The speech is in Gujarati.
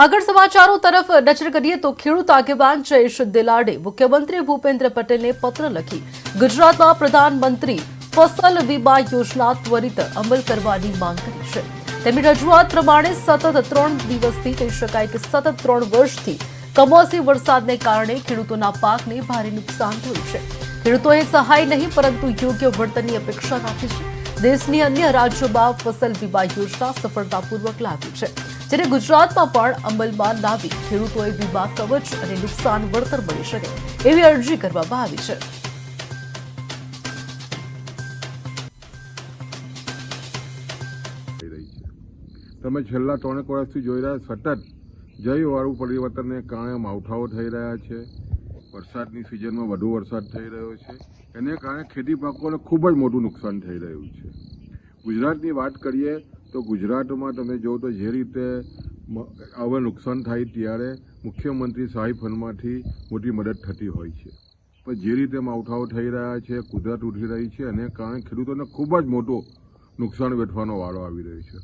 આગળ સમાચારો તરફ નજર કરીએ તો ખેડૂત આગેવાન જયેશ દિલાડે મુખ્યમંત્રી ભૂપેન્દ્ર પટેલને પત્ર લખી, ગુજરાતમાં પ્રધાનમંત્રી ફસલ વીમા યોજના ત્વરિત અમલ કરવાની માંગ કરી છે. તેમની રજૂઆત પ્રમાણે સતત ત્રણ દિવસથી કહી શકાય કે સતત ત્રણ વર્ષથી કમોસમી વરસાદને કારણે ખેડૂતોના પાકને ભારે નુકસાન થયું છે. ખેડૂતોએ સહાય નહીં પરંતુ યોગ્ય વળતરની અપેક્ષા રાખી છે. દેશની અન્ય રાજ્યોમાં ફસલ વીમા યોજના સફળતાપૂર્વક લાવી છે જ્યારે ગુજરાતમાં પણ અમલમાં લાવી ખેડૂતોએ વીમા કવચ અને નુકસાન વળતર મળી શકે એવી અરજી કરવામાં આવી છે. તમે છેલ્લા ત્રણેક વર્ષથી જોઈ રહ્યા સતત જયવાળું પરિવર્તનને કારણે માવઠાઓ થઈ રહ્યા છે વરસાદની સિઝનમાં વધુ વરસાદ થઈ રહ્યો છે. એને કારણે ખેતી પાકોને ખૂબ જ મોટું નુકસાન થઈ રહ્યું છે. ગુજરાતની વાત કરીએ તો ગુજરાતમાં તમે જો તો જે રીતે હવે નુકસાન થાય ત્યારે મુખ્યમંત્રી સહાય ફંડમાંથી મોટી મદદ થતી હોય છે. પણ જે રીતે માવઠાઓ થઈ રહ્યા છે, કુદરત ઉઠી રહી છે, એને કારણે ખેડૂતોને ખૂબ જ મોટો નુકસાન વેઠવાનો વારો આવી રહ્યો છે.